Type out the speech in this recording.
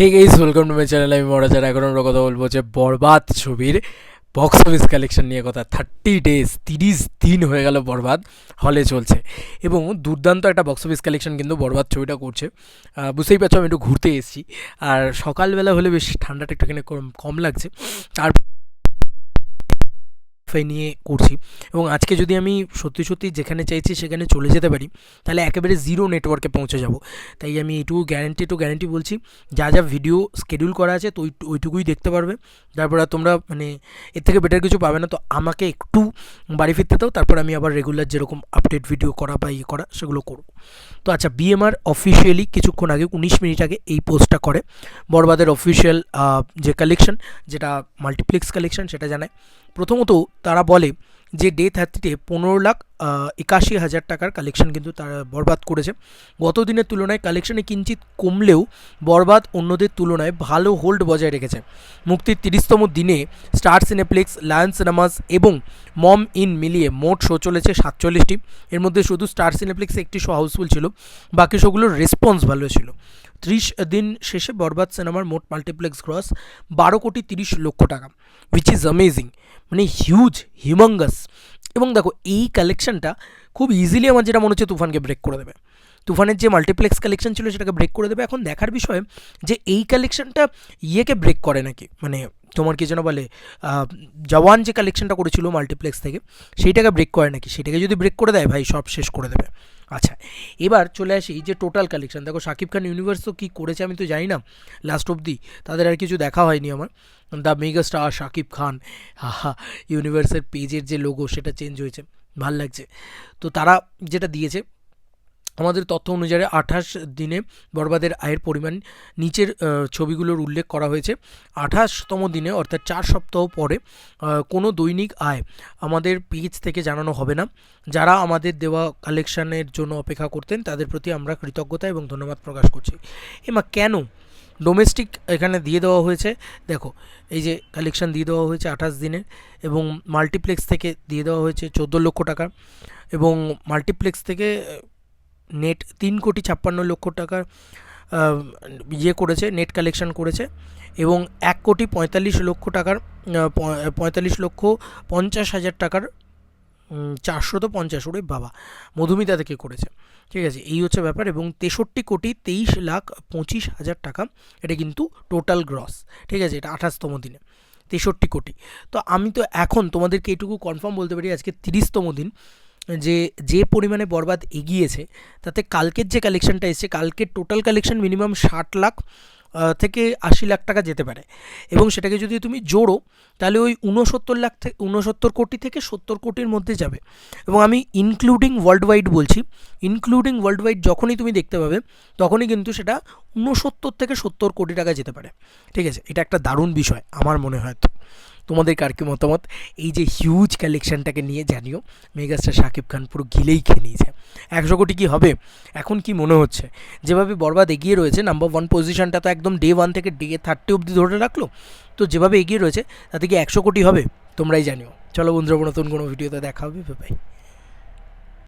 Hey guys welcome to my channel আমি মরাজার এখন আমরা কথা বলব যে বরবাদ ছবির বক্স অফিস কালেকশন নিয়ে কথা। থার্টি ডেজ তিরিশ দিন হয়ে গেল বরবাদ হলে চলছে। এবং দুর্দান্ত একটা বক্স অফিস কালেকশন কিন্তু বরবাদ ছবিটা করছে। বুঝতেই পারছ, আমি একটু ঘুরতে এসেছি। আর সকালবেলা হলে বেশ ঠান্ডাটা একটুখানি কম- লাগছে। তার ওয়াইফাই নিয়ে করছি। এবং আজকে যদি আমি সত্যি সত্যি যেখানে চাইছি সেখানে চলে যেতে পারি, তাহলে একেবারে জিরো নেটওয়ার্কে পৌঁছে যাব। তাই আমি এইটুকু গ্যারেন্টি টু গ্যারেন্টি বলছি, যা যা ভিডিও স্কেডিউল করা আছে তো ওই- ওইটুকুই দেখতে পারবে। তারপর তোমরা মানে এর থেকে বেটার কিছু পাবে না, তো আমাকে একটু বাড়ি ফিরতে দাও, তারপর আমি আবার রেগুলার যেরকম আপডেট ভিডিও করা বা ইয়ে করা সেগুলো করব। তো আচ্ছা বিএমআর অফিসিয়ালি কিছুক্ষণ আগে, উনিশ মিনিট আগে এই পোস্টটা করে। বরবাদের অফিসিয়াল যে কালেকশন যেটা মাল্টিপ্লেক্স কালেকশন সেটা জানায়। প্রথমত তারা বলে যে ডে থার্টিতে পনেরো লাখ একাশি হাজার টাকার কালেকশন কিন্তু তারা বরবাদ করেছে। গত দিনের তুলনায় কালেকশনে কিঞ্চিত কমলেও বরবাদ অন্যদের তুলনায় ভালো হোল্ড বজায় রেখেছে। মুক্তির তিরিশতম দিনে স্টার সিনেপ্লেক্স লায়ন সিনেমাস এবং মম ইন মিলিয়ে মোট শো চলেছে সাতচল্লিশটি। এর মধ্যে শুধু স্টার সিনেপ্লেক্স একটি শো হাউসফুল ছিল, বাকি শোগুলোর রেসপন্স ভালো ছিল। ত্রিশ দিন শেষে বরবাদ সিনেমার মোট মাল্টিপ্লেক্স গ্রস বারো কোটি তিরিশ লক্ষ টাকা উইচ ইজ অ্যামেজিং মানে হিউজ হিউমাঙ্গাস এবং দেখো, এই কালেকশানটা খুব ইজিলি আমার যেটা মনে হচ্ছে তুফানকে ব্রেক করে দেবে। তুফানের যে মাল্টিপ্লেক্স কালেকশন ছিল সেটাকে ব্রেক করে দেবে। এখন দেখার বিষয় যে এই কালেকশনটা ইয়েকে ব্রেক করে নাকি? মানে তোমার কি যেন বলে জওয়ান যে কালেকশনটা করেছিল মাল্টিপ্লেক্স থেকে, সেইটাকে ব্রেক করে নাকি? সেটাকে যদি ব্রেক করে দেয়, ভাই সব শেষ করে দেবে। আচ্ছা এবার চলে আসি যে টোটাল কালেকশন দেখো, শাকিব খান ইউনিভার্স তো কী করেছে আমি তো জানি না। লাস্ট অবধি তাদের আর কিছু দেখা হয়নি আমার। The mega star Shakib Khan হাহা ইউনিভার্সের পেজের যে লোগো সেটা চেঞ্জ হয়েছে। ভালো লাগছে। তো তারা যেটা দিয়েছে আমাদের তথ্য অনুযায়ী আঠাশ দিনে বরবাদের আয়ের পরিমাণ নিচের ছবিগুলোর উল্লেখ করা হয়েছে। আঠাশতম দিনে, অর্থাৎ চার সপ্তাহ পরে কোনো দৈনিক আয় আমাদের পেজ থেকে জানানো হবে না। যারা আমাদের দেওয়া কালেকশানের জন্য অপেক্ষা করতেন, তাদের প্রতি আমরা কৃতজ্ঞতা এবং ধন্যবাদ প্রকাশ করছি। এমা, কেন ডোমেস্টিক এখানে দিয়ে দেওয়া হয়েছে? দেখো, এই যে কালেকশান দিয়ে দেওয়া হয়েছে আঠাশ দিনের এবং মাল্টিপ্লেক্স থেকে দিয়ে দেওয়া হয়েছে চোদ্দ লক্ষ টাকা এবং মাল্টিপ্লেক্স থেকে নেট তিন কোটি ছাপ্পান্ন লক্ষ টাকার ইয়ে করেছে, নেট কালেকশন করেছে এবং এক কোটি পঁয়তাল্লিশ লক্ষ টাকার পঁয়তাল্লিশ লক্ষ পঞ্চাশ হাজার টাকার চারশো তো পঞ্চাশ, ওরে বাবা, মধুমিতা থেকে করেছে। ঠিক আছে, এই হচ্ছে ব্যাপার এবং তেষট্টি কোটি তেইশ লাখ পঁচিশ হাজার টাকা, এটা কিন্তু টোটাল গ্রস ঠিক আছে, এটা আঠাশতম দিনে, তেষট্টি কোটি। তো আমি তো এখন তোমাদেরকে এইটুকু কনফার্ম বলতে পারি, আজকে তিরিশতম দিন। যে যে পরিমাণে বরবাদ এগিয়েছে, তাতে কালকের যে কালেকশনটা এসেছে, কালকের টোটাল কালেকশন মিনিমাম ষাট লাখ থেকে আশি লাখ টাকা যেতে পারে। এবং সেটাকে যদি তুমি জোড়ো, তাহলে ওই উনসত্তর লাখ থেকে উনসত্তর কোটি থেকে সত্তর কোটির মধ্যে যাবে। এবং আমি ইনক্লুডিং ওয়ার্ল্ড ওয়াইড বলছি ইনক্লুডিং ওয়ার্ল্ড ওয়াইড যখনই তুমি দেখতে পাবে, তখনই কিন্তু সেটা উনসত্তর থেকে সত্তর কোটি টাকা যেতে পারে। ঠিক আছে? এটা একটা দারুণ বিষয়, আমার মনে হয় তো। তোমাদের কার কি মতামত? এই যে হিউজ কালেকশনটাকে নিয়ে জানিও, মেগাস্টার শাকিব খান পুরো গিলেই খেয়ে নিয়েছে। একশো কোটি কি হবে? এখন কি মনে হচ্ছে? যেভাবে বরবাদ এগিয়ে রয়েছে নাম্বার ওয়ান পজিশনটা তো একদম ডে ওয়ান থেকে ডে থার্টি অবধি ধরে রাখল। তো যেভাবে এগিয়ে রয়েছে, তাতে কি একশো কোটি হবে? তোমরাই জানিও। চলো বন্ধুরা, নতুন কোনো ভিডিওতে দেখা হবে বাই